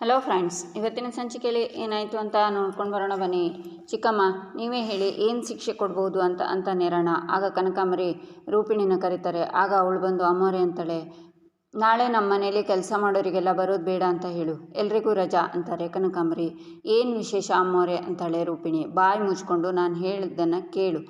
Hello friends ಇವತ್ತಿನ ಸಂಚಿಕೆಯಲ್ಲಿ ಏನಾಯಿತು ಅಂತ ನೋಡ್ಕೊಂಡು ಬರೋಣ ಬನ್ನಿ. ಚಿಕ್ಕಮ್ಮ, ನೀವೇ ಹೇಳಿ, ಏನು ಶಿಕ್ಷೆ ಕೊಡ್ಬೋದು ಅಂತ ಅಂತ ನೇರಣ. ಆಗ ಕನಕಾಂಬರಿ ರೂಪಿಣಿನ ಕರೀತಾರೆ. ಆಗ ಅವಳು ಬಂದು, ಅಮ್ಮೋರೆ ಅಂತಾಳೆ. ನಾಳೆ ನಮ್ಮ ಮನೇಲಿ ಕೆಲಸ ಮಾಡೋರಿಗೆಲ್ಲ ಬರೋದು ಬೇಡ ಅಂತ ಹೇಳು. ಎಲ್ರಿಗೂ ರಜಾ ಅಂತಾರೆ ಕನಕಾಂಬರಿ. ಏನು ವಿಶೇಷ ಅಮ್ಮೋರೆ ಅಂತಾಳೆ ರೂಪಿಣಿ. ಬಾಯಿ ಮುಚ್ಕೊಂಡು, ನಾನು ಹೇಳಿದ್ದನ್ನು ಕೇಳು.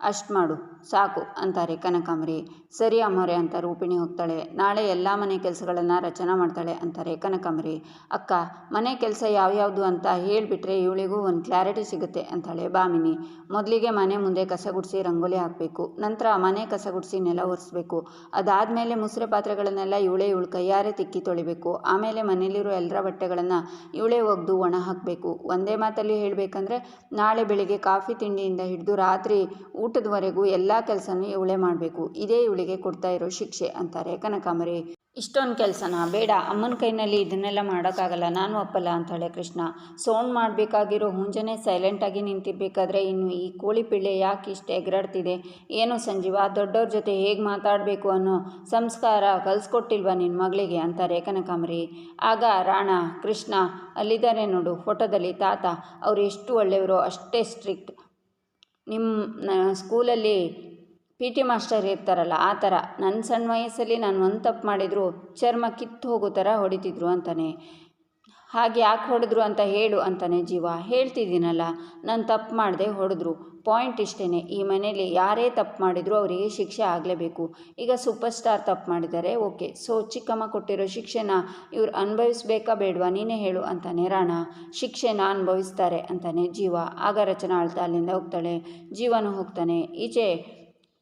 ಅಷ್ಟು ಮಾಡು. ಸಾಕು ಅಂತಾರೆ ಕನಕಾಂಬರಿ. ಸರಿ ಅಮ್ಮೋರೆ ಅಂತ ರೂಪಿಣಿ ಹೋಗ್ತಾಳೆ. ನಾಳೆ ಎಲ್ಲ ಮನೆ ಕೆಲಸಗಳನ್ನು ರಚನಾ ಮಾಡ್ತಾಳೆ ಅಂತಾರೆ ಕನಕಾಂಬರಿ. ಅಕ್ಕ, ಮನೆ ಕೆಲಸ ಯಾವ್ಯಾವುದು ಅಂತ ಹೇಳಿಬಿಟ್ರೆ ಇವಳಿಗೂ ಒಂದು ಕ್ಲಾರಿಟಿ ಸಿಗುತ್ತೆ ಅಂತಾಳೆ ಬಾಮಿನಿ. ಮೊದಲಿಗೆ ಮನೆ ಮುಂದೆ ಕಸ ಗುಡಿಸಿ ರಂಗೋಲಿ ಹಾಕಬೇಕು, ನಂತರ ಮನೆ ಕಸ ಗುಡಿಸಿ ನೆಲ ಒರೆಸ್ಬೇಕು. ಅದಾದಮೇಲೆ ಮುಸ್ರೆ ಪಾತ್ರೆಗಳನ್ನೆಲ್ಲ ಇವಳೇ ಇವಳು ಕೈಯಾರೆ ತಿಕ್ಕಿ ತೊಳಿಬೇಕು. ಆಮೇಲೆ ಮನೆಯಲ್ಲಿರೋ ಎಲ್ಲರ ಬಟ್ಟೆಗಳನ್ನು ಇವಳೇ ಒಗೆದು ಒಣ ಹಾಕಬೇಕು. ಒಂದೇ ಮಾತಲ್ಲಿ ಹೇಳಬೇಕಂದ್ರೆ, ನಾಳೆ ಬೆಳಿಗ್ಗೆ ಕಾಫಿ ತಿಂಡಿಯಿಂದ ಹಿಡಿದು ರಾತ್ರಿ ಊಟದವರೆಗೂ ಎಲ್ಲ ಕೆಲಸನೂ ಇವಳೇ ಮಾಡಬೇಕು. ಇದೇ ಇವಳಿಗೆ ಕೊಡ್ತಾ ಇರೋ ಶಿಕ್ಷೆ ಅಂತಾರೆ ಕನಕಾಂಬರಿ. ಇಷ್ಟೊಂದು ಕೆಲಸನ? ಬೇಡ. ಅಮ್ಮನ ಕೈನಲ್ಲಿ ಇದನ್ನೆಲ್ಲ ಮಾಡೋಕ್ಕಾಗಲ್ಲ. ನಾನು ಒಪ್ಪಲ್ಲ ಅಂತಾಳೆ ಕೃಷ್ಣ. ಸೌಂಡ್ ಮಾಡಬೇಕಾಗಿರೋ ಹುಂಜನೆ ಸೈಲೆಂಟಾಗಿ ನಿಂತಿರ್ಬೇಕಾದ್ರೆ ಇನ್ನು ಈ ಕೋಳಿ ಪಿಳ್ಳೆ ಯಾಕೆ ಇಷ್ಟು ಎಗರಾಡ್ತಿದೆ? ಏನು ಸಂಜೀವ, ದೊಡ್ಡವ್ರ ಜೊತೆ ಹೇಗೆ ಮಾತಾಡಬೇಕು ಅನ್ನೋ ಸಂಸ್ಕಾರ ಕಲಿಸ್ಕೊಟ್ಟಿಲ್ವಾ ನಿನ್ನ ಮಗಳಿಗೆ? ಅಂತಾರೆ ಕನಕಾಂಬರಿ. ಆಗ ರಾಣ, ಕೃಷ್ಣ ಅಲ್ಲಿದ್ದಾರೆ ನೋಡು, ಫೋಟೋದಲ್ಲಿ ತಾತ, ಅವರು ಎಷ್ಟು ಒಳ್ಳೆಯವರು ಅಷ್ಟೇ ಸ್ಟ್ರಿಕ್ಟ್ ನಿಮ್ಮ ಸ್ಕೂಲಲ್ಲಿ ಪಿ ಟಿ ಮಾಸ್ಟರ್ ಇರ್ತಾರಲ್ಲ, ಆ ಥರ. ನನ್ನ ಸಣ್ಣ ವಯಸ್ಸಲ್ಲಿ ನಾನು ಒಂದು ತಪ್ಪು ಮಾಡಿದ್ರು ಚರ್ಮ ಕಿತ್ತು ಹೋಗೋ ಥರ ಹೊಡಿತಿದ್ರು ಅಂತಾನೆ. ಹಾಗೆ ಯಾಕೆ ಹೊಡೆದ್ರು ಅಂತ ಹೇಳು ಅಂತಾನೆ ಜೀವ. ಹೇಳ್ತಿದ್ದೀನಲ್ಲ, ನಾನು ತಪ್ಪು ಮಾಡಿದೆ ಹೊಡೆದ್ರು. ಪಾಯಿಂಟ್ ಇಷ್ಟೇ ಈ ಮನೇಲಿ ಯಾರೇ ತಪ್ಪು ಮಾಡಿದರೂ ಅವರಿಗೆ ಶಿಕ್ಷೆ ಆಗಲೇಬೇಕು. ಈಗ ಸೂಪರ್ ಸ್ಟಾರ್ ತಪ್ಪು ಮಾಡಿದ್ದಾರೆ ಓಕೆ. ಸೊ, ಚಿಕ್ಕಮ್ಮ ಕೊಟ್ಟಿರೋ ಶಿಕ್ಷೆನ ಇವ್ರು ಅನುಭವಿಸ್ಬೇಕಾ ಬೇಡವಾ? ನೀನೇ ಹೇಳು ಅಂತಾನೆ. ರಾಣ ಶಿಕ್ಷೆನ ಅನುಭವಿಸ್ತಾರೆ ಅಂತಾನೆ ಜೀವ. ಆಗ ರಚನಾ ಅಳ್ತಾ ಅಲ್ಲಿಂದ ಹೋಗ್ತಾಳೆ. ಜೀವನು ಹೋಗ್ತಾನೆ. ಈಚೆ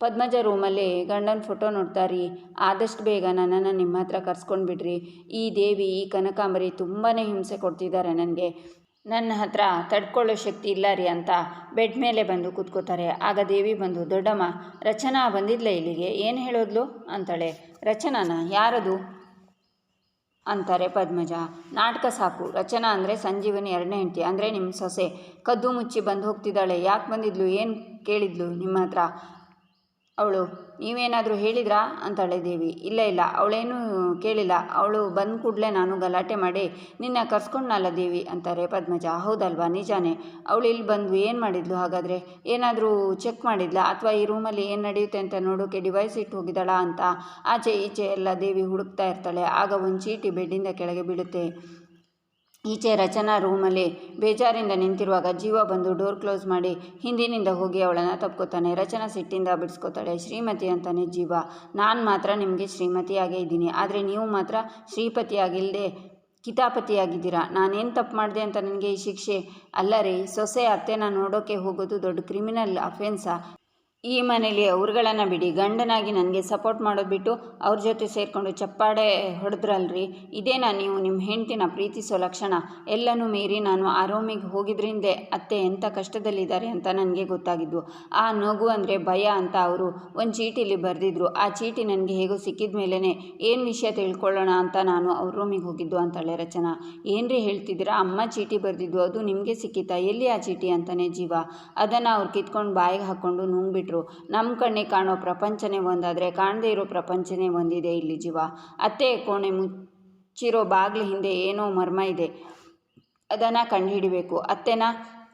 ಪದ್ಮಜ ರೂಮಲ್ಲಿ ಗಂಡನ ಫೋಟೋ ನೋಡ್ತಾ ರೀ ಆದಷ್ಟು ಬೇಗ ನನ್ನನ್ನು ನಿಮ್ಮ ಹತ್ರ ಕರ್ಸ್ಕೊಂಡು ಬಿಡ್ರಿ. ಈ ದೇವಿ, ಈ ಕನಕಾಂಬರಿ ತುಂಬಾ ಹಿಂಸೆ ಕೊಡ್ತಿದ್ದಾರೆ ನನಗೆ. ನನ್ನ ಹತ್ರ ತಡ್ಕೊಳ್ಳೋ ಶಕ್ತಿ ಇಲ್ಲ ರೀ ಅಂತ ಬೆಡ್ ಮೇಲೆ ಬಂದು ಕೂತ್ಕೋತಾರೆ. ಆಗ ದೇವಿ ಬಂದು, ದೊಡ್ಡಮ್ಮ, ರಚನಾ ಬಂದಿದ್ಲ ಇಲ್ಲಿಗೆ? ಏನು ಹೇಳೋದ್ಲು? ಅಂತಾಳೆ. ರಚನಾನ? ಯಾರದು? ಅಂತಾರೆ ಪದ್ಮಜ. ನಾಟಕ ಸಾಕು. ರಚನಾ ಅಂದರೆ ಸಂಜೀವನಿ ಎರಡನೇ ಹೆಂಡತಿ. ಅಂದರೆ ನಿಮ್ಮ ಸೊಸೆ. ಕದ್ದು ಮುಚ್ಚಿ ಬಂದು ಹೋಗ್ತಿದ್ದಾಳೆ. ಯಾಕೆ ಬಂದಿದ್ಲು? ಏನು ಕೇಳಿದ್ಲು ನಿಮ್ಮ ಹತ್ರ? ಅವಳು, ನೀವೇನಾದರೂ ಹೇಳಿದ್ರಾ? ಅಂತಾಳೆ ದೇವಿ ಇಲ್ಲ ಇಲ್ಲ, ಅವಳೇನೂ ಕೇಳಿಲ್ಲ. ಅವಳು ಬಂದ ಕೂಡಲೇ ನಾನು ಗಲಾಟೆ ಮಾಡಿ ನಿನ್ನ ಕರ್ಸ್ಕೊಂಡ್ನಲ್ಲ ದೇವಿ? ಅಂತಾರೆ ಪದ್ಮಜ. ಹೌದಲ್ವಾ, ನಿಜಾನೇ. ಅವಳು ಇಲ್ಲಿ ಬಂದು ಏನು ಮಾಡಿದ್ಲು ಹಾಗಾದರೆ? ಏನಾದರೂ ಚೆಕ್ ಮಾಡಿದ್ಲಾ? ಅಥವಾ ಈ ರೂಮಲ್ಲಿ ಏನು ನಡೆಯುತ್ತೆ ಅಂತ ನೋಡೋಕೆ ಡಿವೈಸ್ ಇಟ್ಟು ಹೋಗಿದ್ದಾಳ ಅಂತ? ಆಚೆ ಈಚೆ ಎಲ್ಲ ದೇವಿ ಹುಡುಕ್ತಾ ಇರ್ತಾಳೆ. ಆಗ ಒಂದು ಚೀಟಿ ಬೆಡ್ಡಿಂದ ಕೆಳಗೆ ಬೀಳುತ್ತೆ. ಈಚೆ ರಚನಾ ರೂಮಲ್ಲಿ ಬೇಜಾರಿಂದ ನಿಂತಿರುವಾಗ ಜೀವ ಬಂದು ಡೋರ್ ಕ್ಲೋಸ್ ಮಾಡಿ ಹಿಂದಿನಿಂದ ಹೋಗಿ ಅವಳನ್ನು ತಪ್ಕೋತಾನೆ, ರಚನಾ ಸಿಟ್ಟಿಂದ ಬಿಡಿಸ್ಕೋತಾಳೆ. ಶ್ರೀಮತಿ ಅಂತಾನೆ ಜೀವ. ನಾನು ಮಾತ್ರ ನಿಮಗೆ ಶ್ರೀಮತಿಯಾಗೇ ಇದ್ದೀನಿ. ಆದರೆ ನೀವು ಮಾತ್ರ ಶ್ರೀಪತಿಯಾಗಿಲ್ಲದೆ ಕಿತಾಪತಿಯಾಗಿದ್ದೀರಾ? ನಾನೇನು ತಪ್ಪು ಮಾಡಿದೆ ಅಂತ ನನಗೆ ಈ ಶಿಕ್ಷೆ? ಅಲ್ಲ ರೀ, ಸೊಸೆ ಅತ್ತೆನ ನೋಡೋಕ್ಕೆ ಹೋಗೋದು ದೊಡ್ಡ ಕ್ರಿಮಿನಲ್ ಅಫೆನ್ಸಾ. ಈ ಮನೇಲಿ ಅವ್ರುಗಳನ್ನು ಬಿಡಿ, ಗಂಡನಾಗಿ ನನಗೆ ಸಪೋರ್ಟ್ ಮಾಡೋದು ಬಿಟ್ಟು ಅವ್ರ ಜೊತೆ ಸೇರಿಕೊಂಡು ಚಪ್ಪಾಡೆ ಹೊಡೆದ್ರಲ್ರಿ? ಇದೇನಾ ನೀವು ನಿಮ್ಮ ಹೆಂಡ್ತಿನ ಪ್ರೀತಿಸೋ ಲಕ್ಷಣ? ಎಲ್ಲನೂ ಮೀರಿ ನಾನು ಆ ರೂಮಿಗೆ ಹೋಗಿದ್ರಿಂದೆ ಅತ್ತೆ ಎಂಥ ಕಷ್ಟದಲ್ಲಿದ್ದಾರೆ ಅಂತ ನನಗೆ ಗೊತ್ತಾಗಿದ್ದು. ಆ ನಗು ಅಂದರೆ ಭಯ ಅಂತ ಅವರು ಒಂದು ಚೀಟಿಲಿ ಬರೆದಿದ್ರು. ಆ ಚೀಟಿ ನನಗೆ ಹೇಗೋ ಸಿಕ್ಕಿದ ಮೇಲೇ ಏನು ವಿಷಯ ತಿಳ್ಕೊಳ್ಳೋಣ ಅಂತ ನಾನು ಅವ್ರ ರೂಮಿಗೆ ಹೋಗಿದ್ದು ಅಂತಾಳೆ ರಚನಾ. ಏನ್ರಿ ಹೇಳ್ತಿದ್ದೀರಾ? ಅಮ್ಮ ಚೀಟಿ ಬರೆದಿದ್ದು, ಅದು ನಿಮಗೆ ಸಿಕ್ಕಿತಾ? ಎಲ್ಲಿ ಆ ಚೀಟಿ ಅಂತಾನೆ ಜೀವ. ಅದನ್ನು ಅವ್ರು ಕಿತ್ಕೊಂಡು ಬಾಯಿಗೆ ಹಾಕ್ಕೊಂಡು ನುಂಗ್ಬಿಟ್ರು. ನಮ್ಮ ಕಣ್ಣಿಗೆ ಕಾಣೋ ಪ್ರಪಂಚನೇ ಒಂದಾದರೆ ಕಾಣದೇ ಇರೋ ಪ್ರಪಂಚನೇ ಒಂದಿದೆ ಇಲ್ಲಿ ಜೀವ. ಅತ್ತೆ ಕೋಣೆ ಮುಚ್ಚಿರೋ ಬಾಗಿಲು ಹಿಂದೆ ಏನೋ ಮರ್ಮ ಇದೆ. ಅದನ್ನು ಕಂಡುಹಿಡಿಬೇಕು. ಅತ್ತೆನ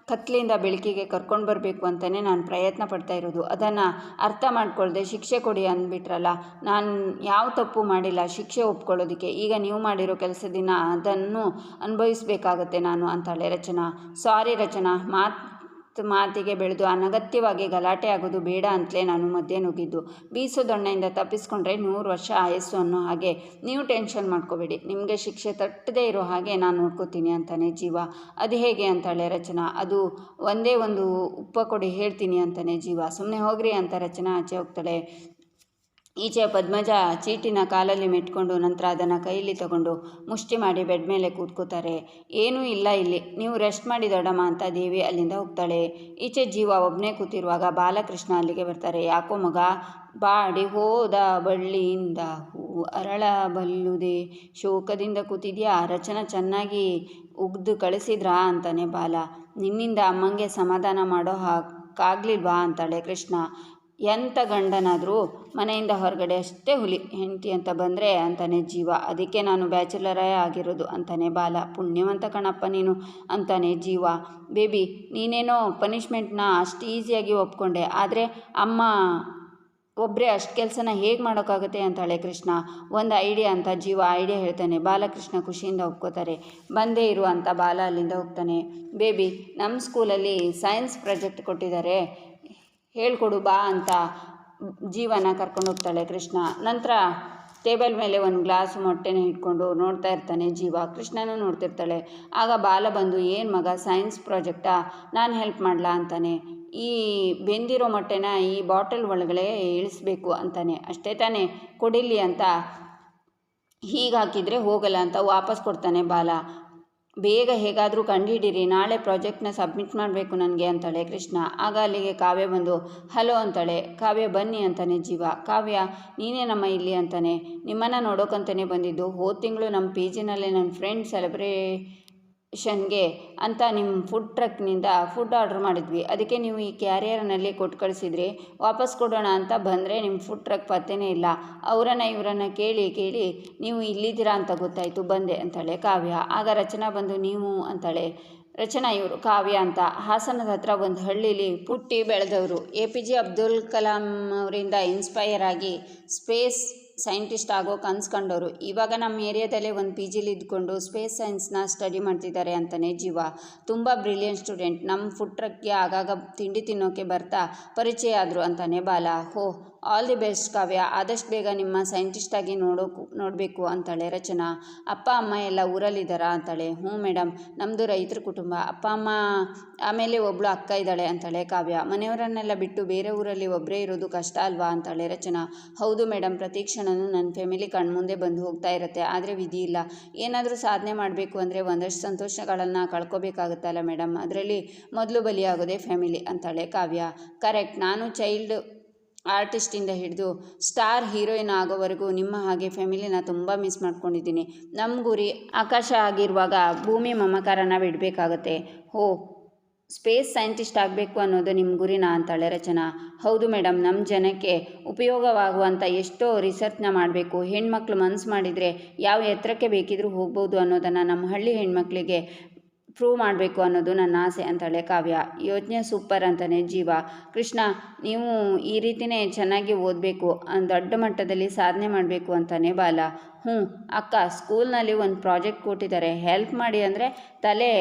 ಕತ್ಲಿಂದ ಬೆಳಕಿಗೆ ಕರ್ಕೊಂಡು ಬರಬೇಕು ಅಂತಲೇ ನಾನು ಪ್ರಯತ್ನ ಪಡ್ತಾ ಇರೋದು. ಅದನ್ನು ಅರ್ಥ ಮಾಡ್ಕೊಳ್ಳದೆ ಶಿಕ್ಷೆ ಕೊಡಿ ಅಂದ್ಬಿಟ್ರಲ್ಲ, ನಾನು ಯಾವ ತಪ್ಪು ಮಾಡಿಲ್ಲ, ಶಿಕ್ಷೆ ಒಪ್ಕೊಳ್ಳೋದಕ್ಕೆ. ಈಗ ನೀವು ಮಾಡಿರೋ ಕೆಲಸದಿನ ಅದನ್ನು ಅನುಭವಿಸಬೇಕಾಗತ್ತೆ ನಾನು ಅಂತಾಳೆ ರಚನಾ. ಸಾರಿ ರಚನಾ, ಮಾತು ಮಾತಿಗೆ ಬೆಳೆದು ಅನಗತ್ಯವಾಗಿ ಗಲಾಟೆ ಆಗೋದು ಬೇಡ ಅಂತಲೇ ನಾನು ಮಧ್ಯೆ ನುಗ್ಗಿದ್ದು. ಬೀಸೋ ದೊಣ್ಣೆಯಿಂದ ತಪ್ಪಿಸ್ಕೊಂಡ್ರೆ ನೂರು ವರ್ಷ ಆಯಸ್ಸು ಅನ್ನೋ ಹಾಗೆ. ನೀವು ಟೆನ್ಷನ್ ಮಾಡ್ಕೋಬೇಡಿ. ನಿಮಗೆ ಶಿಕ್ಷೆ ತಟ್ಟದೇ ಇರೋ ಹಾಗೆ ನಾನು ನೋಡ್ಕೋತೀನಿ ಅಂತಾನೆ ಜೀವ. ಅದು ಹೇಗೆ ಅಂತಾಳೆ ರಚನಾ. ಅದು ಒಂದೇ ಒಂದು ಉಪ್ಪ ಕೊಡಿ ಹೇಳ್ತೀನಿ ಅಂತಾನೆ ಜೀವ. ಸುಮ್ಮನೆ ಹೋಗ್ರಿ ಅಂತ ರಚನಾ ಆಚೆ ಹೋಗ್ತಾಳೆ. ಈಚೆ ಪದ್ಮಜ ಚೀಟಿನ ಕಾಲಲ್ಲಿ ಮೆಟ್ಕೊಂಡು ನಂತರ ಅದನ್ನು ಕೈಯಲ್ಲಿ ತಗೊಂಡು ಮುಷ್ಟಿ ಮಾಡಿ ಬೆಡ್ ಮೇಲೆ ಕೂತ್ಕೋತಾರೆ. ಏನೂ ಇಲ್ಲ ಇಲ್ಲಿ. ನೀವು ರೆಸ್ಟ್ ಮಾಡಿ ದೊಡ್ಡಮ್ಮ ಅಂತ ದೇವಿ ಅಲ್ಲಿಂದ ಹೋಗ್ತಾಳೆ. ಈಚೆ ಜೀವ ಒಬ್ಬನೇ ಕೂತಿರುವಾಗ ಬಾಲಕೃಷ್ಣ ಅಲ್ಲಿಗೆ ಬರ್ತಾರೆ. ಯಾಕೋ ಮಗ ಬಾಡಿ ಹೋದ ಬಳ್ಳಿಯಿಂದ ಹೂ ಅರಳ ಬಲ್ಲುದೆ. ಶೋಕದಿಂದ ಕೂತಿದ್ಯಾ? ರಚನ ಚೆನ್ನಾಗಿ ಉಗ್ದು ಕಳಿಸಿದ್ರಾ ಅಂತಾನೆ ಬಾಲ. ನಿನ್ನಿಂದ ಅಮ್ಮಂಗೆ ಸಮಾಧಾನ ಮಾಡೋ ಹಾಕಾಗ್ಲಿಲ್ವಾ ಅಂತಾಳೆ ಕೃಷ್ಣ. ಎಂಥ ಗಂಡನಾದರೂ ಮನೆಯಿಂದ ಹೊರಗಡೆ ಅಷ್ಟೇ ಹುಲಿ, ಹೆಂಡತಿ ಅಂತ ಬಂದರೆ ಅಂತಾನೆ ಜೀವ. ಅದಕ್ಕೆ ನಾನು ಬ್ಯಾಚುಲರೇ ಆಗಿರೋದು ಅಂತಾನೆ ಬಾಲ. ಪುಣ್ಯವಂತ ಕಣಪ್ಪ ನೀನು ಅಂತಾನೆ ಜೀವ. ಬೇಬಿ, ನೀನೇನೋ ಪನಿಷ್ಮೆಂಟ್ನ ಅಷ್ಟು ಈಸಿಯಾಗಿ ಒಪ್ಕೊಂಡೆ. ಆದರೆ ಅಮ್ಮ ಒಬ್ಬರೇ ಅಷ್ಟು ಕೆಲಸನ ಹೇಗೆ ಮಾಡೋಕ್ಕಾಗುತ್ತೆ ಅಂತಾಳೆ ಕೃಷ್ಣ. ಒಂದು ಐಡಿಯಾ ಅಂತ ಜೀವ ಐಡಿಯಾ ಹೇಳ್ತಾನೆ. ಬಾಲಕೃಷ್ಣ ಖುಷಿಯಿಂದ ಒಪ್ಕೋತಾರೆ. ಬಂದೇ ಇರು ಅಂತ ಬಾಲ ಅಲ್ಲಿಂದ ಹೋಗ್ತಾನೆ ಬೇಬಿ ನಮ್ಮ ಸ್ಕೂಲಲ್ಲಿ ಸೈನ್ಸ್ ಪ್ರಾಜೆಕ್ಟ್ ಕೊಟ್ಟಿದ್ದಾರೆ. ಹೇಳ್ಕೊಡು ಬಾ ಅಂತ ಜೀವನ ಕರ್ಕೊಂಡು ಹೋಗ್ತಾಳೆ ಕೃಷ್ಣ. ನಂತರ ಟೇಬಲ್ ಮೇಲೆ ಒಂದು ಗ್ಲಾಸ್ ಮೊಟ್ಟೆನ ಇಟ್ಕೊಂಡು ನೋಡ್ತಾ ಇರ್ತಾನೆ ಜೀವ. ಕೃಷ್ಣನೂ ನೋಡ್ತಿರ್ತಾಳೆ. ಆಗ ಬಾಲ ಬಂದು, ಏನು ಮಗ, ಸೈನ್ಸ್ ಪ್ರಾಜೆಕ್ಟಾ? ನಾನು ಹೆಲ್ಪ್ ಮಾಡಲಾ? ಅಂತಾನೆ. ಈ ಬೆಂದಿರೋ ಮೊಟ್ಟೆನ ಈ ಬಾಟಲ್ ಒಳಗಡೆ ಇಳಿಸ್ಬೇಕು, ಅಂತಾನೆ. ಅಷ್ಟೇ ತಾನೇ, ಕೊಡಿಲಿ ಅಂತ. ಹೀಗೆ ಹಾಕಿದರೆ ಹೋಗಲ್ಲ, ಅಂತ ವಾಪಸ್ ಕೊಡ್ತಾನೆ ಬಾಲ. ಬೇಗ ಹೇಗಾದರೂ ಕಂಡುಹಿಡೀರಿ ನಾಳೆ ಪ್ರಾಜೆಕ್ಟ್ನ ಸಬ್ಮಿಟ್ ಮಾಡಬೇಕು ನನಗೆ ಅಂತಾಳೆ ಕೃಷ್ಣ. ಆಗ ಅಲ್ಲಿಗೆ ಕಾವ್ಯ ಬಂದು, ಹಲೋ ಅಂತಾಳೆ. ಕಾವ್ಯ, ಬನ್ನಿ ಅಂತಾನೆ ಜೀವ. ಕಾವ್ಯ, ನೀನೇ ನಮ್ಮ ಇಲ್ಲಿ ಅಂತಾನೆ. ನಿಮ್ಮನ್ನು ನೋಡೋಕ್ಕಂತಾನೆ ಬಂದಿದ್ದು. ಹೋದ ತಿಂಗಳು ನಮ್ಮ ಪಿ ಜಿನಲ್ಲೇ ನನ್ನ ಫ್ರೆಂಡ್ ಸೆಲೆಬ್ರೇಷನ್ಗೆ ಅಂತ ನಿಮ್ಮ ಫುಡ್ ಟ್ರಕ್ನಿಂದ ಫುಡ್ ಆರ್ಡ್ರ್ ಮಾಡಿದ್ವಿ. ಅದಕ್ಕೆ ನೀವು ಈ ಕ್ಯಾರಿಯರ್ನಲ್ಲಿ ಕೊಟ್ಟು ಕಳಿಸಿದ್ರಿ ವಾಪಸ್ ಕೊಡೋಣ ಅಂತ ಬಂದರೆ ನಿಮ್ಮ ಫುಡ್ ಟ್ರಕ್ ಪತ್ತೆನೇ ಇಲ್ಲ. ಅವರನ್ನು ಇವರನ್ನು ಕೇಳಿ ಕೇಳಿ ನೀವು ಇಲ್ಲಿದ್ದೀರಾ ಅಂತ ಗೊತ್ತಾಯಿತು, ಬಂದೆ ಅಂತಾಳೆ ಕಾವ್ಯ. ಆಗ ರಚನಾ ಬಂದು, ನೀವು ಅಂತಾಳೆ. ರಚನಾ, ಇವರು ಕಾವ್ಯ ಅಂತ. ಹಾಸನದ ಹತ್ರ ಒಂದು ಹಳ್ಳಿಲಿ ಪುಟ್ಟಿ ಬೆಳೆದವರು. A P J Abdul Kalam ಅವರಿಂದ ಇನ್ಸ್ಪೈರ್ ಆಗಿ ಸ್ಪೇಸ್ ಸೈಂಟಿಸ್ಟ್ ಆಗೋ ಕನ್ಸ್ಕೊಂಡವರು ಇವಾಗ ನಮ್ಮ ಏರಿಯಾದಲ್ಲೇ ಒಂದು ಪಿ ಜಿಲಿ ಇದ್ಕೊಂಡು ಸ್ಪೇಸ್ ಸೈನ್ಸ್ನ ಸ್ಟಡಿ ಮಾಡ್ತಿದ್ದಾರೆ ಅಂತಲೇ ಜೀವ. ತುಂಬ ಬ್ರಿಲಿಯಂಟ್ ಸ್ಟೂಡೆಂಟ್. ನಮ್ಮ ಫುಡ್ ಟ್ರಕ್ಗೆ ಆಗಾಗ ತಿಂಡಿ ತಿನ್ನೋಕ್ಕೆ ಬರ್ತಾ ಪರಿಚಯ ಆದರು ಅಂತಾನೆ ಬಾಲ. ಹೋ ಆಲ್ ದಿ ಬೆಸ್ಟ್ ಕಾವ್ಯ, ಆದಷ್ಟು ಬೇಗ ನಿಮ್ಮ ಸೈಂಟಿಸ್ಟಾಗಿ ನೋಡೋಕು ನೋಡಬೇಕು ಅಂತಾಳೆ ರಚನಾ. ಅಪ್ಪ, ಅಮ್ಮ ಎಲ್ಲ ಊರಲ್ಲಿದ್ದಾರಾ ಅಂತಾಳೆ. ಹ್ಞೂ ಮೇಡಮ್ ನಮ್ಮದು ರೈತರ ಕುಟುಂಬ. ಅಪ್ಪ, ಅಮ್ಮ ಆಮೇಲೆ ಒಬ್ಬಳು ಅಕ್ಕ ಇದ್ದಾಳೆ ಅಂತಾಳೆ ಕಾವ್ಯ. ಮನೆಯವರನ್ನೆಲ್ಲ ಬಿಟ್ಟು ಬೇರೆ ಊರಲ್ಲಿ ಒಬ್ಬರೇ ಇರೋದು ಕಷ್ಟ ಅಲ್ವಾ ಅಂತಾಳೆ ರಚನಾ. ಹೌದು ಮೇಡಮ್ ಪ್ರತಿ ಕ್ಷಣನೂ ನನ್ನ ಫ್ಯಾಮಿಲಿ ಕಣ್ಮುಂದೆ ಬಂದು ಹೋಗ್ತಾ ಇರುತ್ತೆ, ಆದರೆ ವಿಧಿ ಇಲ್ಲ. ಏನಾದರೂ ಸಾಧನೆ ಮಾಡಬೇಕು ಅಂದರೆ ಒಂದಷ್ಟು ಸಂತೋಷಗಳನ್ನು ಕಳ್ಕೊಬೇಕಾಗುತ್ತಲ್ಲ ಮೇಡಮ್ ಅದರಲ್ಲಿ ಮೊದಲು ಬಲಿಯಾಗೋದೇ ಫ್ಯಾಮಿಲಿ ಅಂತಾಳೆ ಕಾವ್ಯ. ಕರೆಕ್ಟ್ ನಾನು ಚೈಲ್ಡ್ ಆರ್ಟಿಸ್ಟಿಂದ ಹಿಡಿದು ಸ್ಟಾರ್ ಹೀರೋಯಿನ್ ಆಗೋವರೆಗೂ ನಿಮ್ಮ ಹಾಗೆ ಫ್ಯಾಮಿಲಿನ ತುಂಬ ಮಿಸ್ ಮಾಡ್ಕೊಂಡಿದ್ದೀನಿ. ನಮ್ಮ ಗುರಿ ಆಕಾಶ ಆಗಿರುವಾಗ ಭೂಮಿ ಮಮಕಾರ ನಾವು ಇಡಬೇಕಾಗತ್ತೆ. ಹೋ ಸ್ಪೇಸ್ ಸೈಂಟಿಸ್ಟ್ ಆಗಬೇಕು ಅನ್ನೋದು ನಿಮ್ಮ ಗುರಿನಾ ಅಂತಾಳೆ ರಚನಾ ಹೌದು ಮೇಡಮ್ ನಮ್ಮ ಜನಕ್ಕೆ ಉಪಯೋಗವಾಗುವಂಥ ಎಷ್ಟೋ ರಿಸರ್ಚ್ನ ಮಾಡಬೇಕು. ಹೆಣ್ಮಕ್ಳು ಮನಸ್ಸು ಮಾಡಿದರೆ ಯಾವ ಎತ್ತರಕ್ಕೆ ಬೇಕಿದ್ರೂ ಹೋಗ್ಬೋದು ಅನ್ನೋದನ್ನು ನಮ್ಮ ಹಳ್ಳಿ ಹೆಣ್ಮಕ್ಳಿಗೆ ಪ್ರೂವ್ ಮಾಡಬೇಕು ಅನ್ನೋದು ನನ್ನ ಆಸೆ ಅಂತಾಳೆ ಕಾವ್ಯ. ಯೋಜನೆ ಸೂಪರ್ ಅಂತಾನೆ ಜೀವ. ಕೃಷ್ಣ, ನೀವು ಈ ರೀತಿನೇ ಚೆನ್ನಾಗಿ ಓದಬೇಕು ದೊಡ್ಡ ಮಟ್ಟದಲ್ಲಿ ಸಾಧನೆ ಮಾಡಬೇಕು ಅಂತಾನೆ ಬಾಲ. ಹ್ಞೂ ಅಕ್ಕ ಸ್ಕೂಲ್ನಲ್ಲಿ ಒಂದು ಪ್ರಾಜೆಕ್ಟ್ ಕೊಟ್ಟಿದ್ದಾರೆ. ಹೆಲ್ಪ್ ಮಾಡಿ ಅಂದರೆ ತಲೆ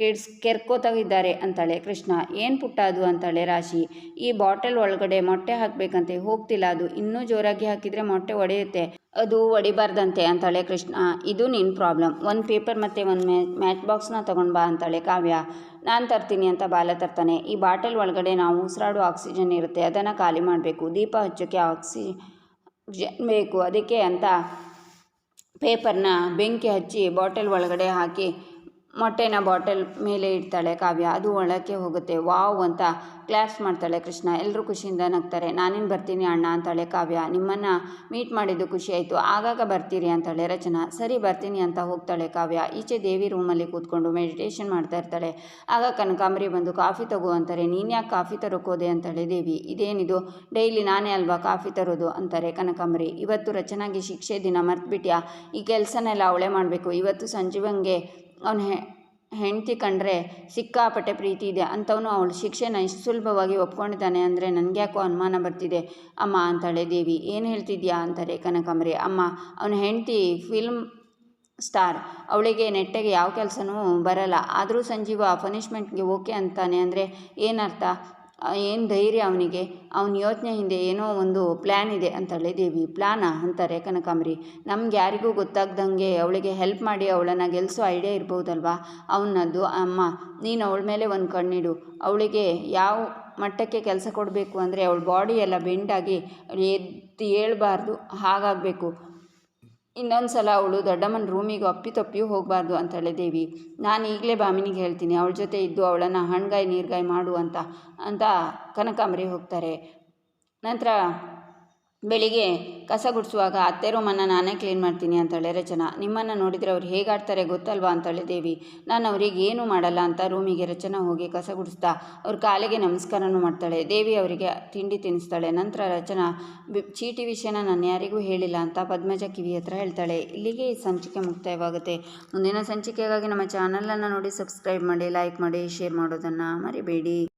ಕೆಡ್ಸ್ ಕೆರ್ಕೋತಾಗಿದ್ದಾರೆ ಅಂತಾಳೆ. ಕೃಷ್ಣ, ಏನು ಪುಟ್ಟ ಅದು ಅಂತಾಳೆ ರಾಶಿ. ಈ ಬಾಟಲ್ ಒಳಗಡೆ ಮೊಟ್ಟೆ ಹಾಕಬೇಕಂತೆ, ಹೋಗ್ತಿಲ್ಲ ಅದು. ಇನ್ನೂ ಜೋರಾಗಿ ಹಾಕಿದರೆ ಮೊಟ್ಟೆ ಒಡೆಯುತ್ತೆ. ಅದು ಒಡಿಬಾರ್ದಂತೆ ಅಂತಾಳೆ ಕೃಷ್ಣ. ಇದು ನಿನ್ನ ಪ್ರಾಬ್ಲಮ್. ಒಂದು ಪೇಪರ್ ಮತ್ತು ಒಂದು ಮ್ಯಾ, ಮ್ಯಾಚ್ ಬಾಕ್ಸ್ನ ತೊಗೊಂಡು ಬಾ ಅಂತಾಳೆ ಕಾವ್ಯ. ನಾನು ತರ್ತೀನಿ ಅಂತ ಬಾಲ ತರ್ತಾನೆ. ಈ ಬಾಟಲ್ ಒಳಗಡೆ ನಾವು ಉಸಿರಾಡೋ ಆಕ್ಸಿಜನ್ ಇರುತ್ತೆ. ಅದನ್ನು ಖಾಲಿ ಮಾಡಬೇಕು. ದೀಪ ಹಚ್ಚೋಕ್ಕೆ ಆಕ್ಸಿಜನ್ ಬೇಕು. ಅದಕ್ಕೆ ಅಂತ ಪೇಪರ್ನ ಬೆಂಕಿ ಹಚ್ಚಿ ಬಾಟಲ್ ಒಳಗಡೆ ಹಾಕಿ ಮೊಟ್ಟೆನ ಬಾಟಲ್ ಮೇಲೆ ಇಡ್ತಾಳೆ ಕಾವ್ಯ. ಅದು ಒಳಕ್ಕೆ ಹೋಗುತ್ತೆ. ವಾವ್ ಅಂತ ಕ್ಲಾಸ್ ಮಾಡ್ತಾಳೆ ಕೃಷ್ಣ. ಎಲ್ಲರೂ ಖುಷಿಯಿಂದ ನಗ್ತಾರೆ. ನಾನೇನು ಬರ್ತೀನಿ ಅಣ್ಣ ಅಂತಾಳೆ ಕಾವ್ಯ. ನಿಮ್ಮನ್ನು ಮೀಟ್ ಮಾಡಿದ್ದು ಖುಷಿ ಆಯಿತು. ಆಗಾಗ ಬರ್ತೀರಿ ಅಂತಾಳೆ ರಚನಾ. ಸರಿ ಬರ್ತೀನಿ ಅಂತ ಹೋಗ್ತಾಳೆ ಕಾವ್ಯ. ಈಚೆ ದೇವಿ ರೂಮಲ್ಲಿ ಕೂತ್ಕೊಂಡು ಮೆಡಿಟೇಷನ್ ಮಾಡ್ತಾ ಇರ್ತಾಳೆ. ಆಗ ಕನಕಾಂಬರಿ ಬಂದು ಕಾಫಿ ತಗೋ ಅಂತಾರೆ. ನೀನು ಯಾಕೆ ಕಾಫಿ ತರೋಕೋದೆ ಅಂತಾಳೆ ದೇವಿ. ಇದೇನಿದು? ಡೈಲಿ ನಾನೇ ಅಲ್ವಾ ಕಾಫಿ ತರೋದು? ಅಂತಾರೆ ಕನಕಾಂಬರಿ. ಇವತ್ತು ರಚನಾಗೆ ಶಿಕ್ಷೆ ದಿನ ಮರ್ತ್ಬಿಟ್ಯಾ? ಈ ಕೆಲಸನೆಲ್ಲ ಅವಳೇ ಮಾಡಬೇಕು. ಇವತ್ತು ಸಂಜೀವಂಗೆ ಅವನ ಹೆಂಡತಿ ಕಂಡ್ರೆ ಸಿಕ್ಕಾಪಟ್ಟೆ ಪ್ರೀತಿ ಇದೆ ಅಂಥವನು ಅವಳು ಶಿಕ್ಷೆನ ಇಷ್ಟು ಸುಲಭವಾಗಿ ಒಪ್ಕೊಂಡಿದ್ದಾನೆ ಅಂದರೆ ನನಗೆ ಯಾಕೋ ಅನುಮಾನ ಬರ್ತಿದೆ. ಅಮ್ಮ ಅಂತಾಳೆ ದೇವಿ, ಏನು ಹೇಳ್ತಿದ್ಯಾ ಅಂತಾರೆ ಕನಕಾಂಬರಿ. ಅಮ್ಮ, ಅವನ ಹೆಂಡತಿ ಫಿಲ್ಮ್ ಸ್ಟಾರ್, ಅವಳಿಗೆ ನೆಟ್ಟಗೆ ಯಾವ ಕೆಲಸನೂ ಬರಲ್ಲ. ಆದರೂ ಸಂಜೀವ ಪನಿಷ್ಮೆಂಟ್ಗೆ ಓಕೆ ಅಂತಾನೆ ಅಂದರೆ ಏನರ್ಥ ಏನು ಧೈರ್ಯ ಅವನಿಗೆ? ಅವನ ಯೋಚನೆ ಹಿಂದೆ ಏನೋ ಒಂದು ಪ್ಲ್ಯಾನ್ ಇದೆ ಅಂತಾಳೆ ದೇವಿ ಪ್ಲ್ಯಾನಾ ಅಂತಾರೆ ಕನಕಾಂಬರಿ ನಮ್ಗೆ ಯಾರಿಗೂ ಗೊತ್ತಾಗ್ದಂಗೆ ಅವಳಿಗೆ ಹೆಲ್ಪ್ ಮಾಡಿ ಅವಳನ್ನು ಗೆಲ್ಲಿಸೋ ಐಡಿಯಾ ಇರ್ಬೋದಲ್ವಾ? ಅವನದ್ದು, ಅಮ್ಮ, ನೀನು ಅವಳ ಮೇಲೆ ಒಂದು ಕಣ್ಣಿಡು. ಅವಳಿಗೆ ಯಾವ ಮಟ್ಟಕ್ಕೆ ಕೆಲಸ ಕೊಡಬೇಕು ಅಂದರೆ ಅವಳ ಬಾಡಿ ಎಲ್ಲ ಬೆಂಡಾಗಿ ಎದ್ದು ಏಳಬಾರ್ದು ಹಾಗಾಗಬೇಕು. ಇನ್ನೊಂದು ಸಲ ಅವಳು ದೊಡ್ಡಮ್ಮನ ರೂಮಿಗೆ ಅಪ್ಪಿ ತಪ್ಪಿಯೂ ಹೋಗಬಾರ್ದು ಅಂತಾಳೆ ದೇವಿ ನಾನು ಈಗಲೇ ಬಾಮಿನಿಗೆ ಹೇಳ್ತೀನಿ, ಅವಳ ಜೊತೆ ಇದ್ದು ಅವಳನ್ನು ಹಣ್ಗಾಯಿ ನೀರ್ಗಾಯಿ ಮಾಡು ಅಂತ ಅಂತ ಕನಕಾಂಬರಿ ಹೋಗ್ತಾರೆ. ನಂತರ ಬೆಳಿಗ್ಗೆ ಕಸ ಗುಡಿಸುವಾಗ, ಅತ್ತೆ ರೂಮನ್ನು ನಾನೇ ಕ್ಲೀನ್ ಮಾಡ್ತೀನಿ ಅಂತಾಳೆ ರಚನಾ. ನಿಮ್ಮನ್ನು ನೋಡಿದರೆ ಅವ್ರು ಹೇಗಾಡ್ತಾರೆ ಗೊತ್ತಲ್ವಾ? ಅಂತಾಳೆ ದೇವಿ. ನಾನು ಅವ್ರಿಗೆ ಏನೂ ಮಾಡಲ್ಲ ಅಂತ ರೂಮಿಗೆ ರಚನಾ ಹೋಗಿ ಕಸ ಗುಡಿಸ್ತಾ, ಅವ್ರ ಕಾಲಿಗೆ ನಮಸ್ಕಾರನೂ ಮಾಡ್ತಾಳೆ. ದೇವಿ ಅವರಿಗೆ ತಿಂಡಿ ತಿನ್ನಿಸ್ತಾಳೆ ನಂತರ ರಚನಾ ಚೀಟಿ ವಿಷಯನ ನಾನು ಯಾರಿಗೂ ಹೇಳಿಲ್ಲ ಅಂತ ಪದ್ಮಜ ಕಿವಿ ಹತ್ರ ಹೇಳ್ತಾಳೆ. ಇಲ್ಲಿಗೆ ಈ ಸಂಚಿಕೆ ಮುಕ್ತಾಯವಾಗುತ್ತೆ. ಮುಂದಿನ ಸಂಚಿಕೆಗಾಗಿ ನಮ್ಮ ಚಾನಲನ್ನು ನೋಡಿ ಸಬ್ಸ್ಕ್ರೈಬ್ ಮಾಡಿ, ಲೈಕ್ ಮಾಡಿ, ಶೇರ್ ಮಾಡೋದನ್ನು ಮರಿಬೇಡಿ.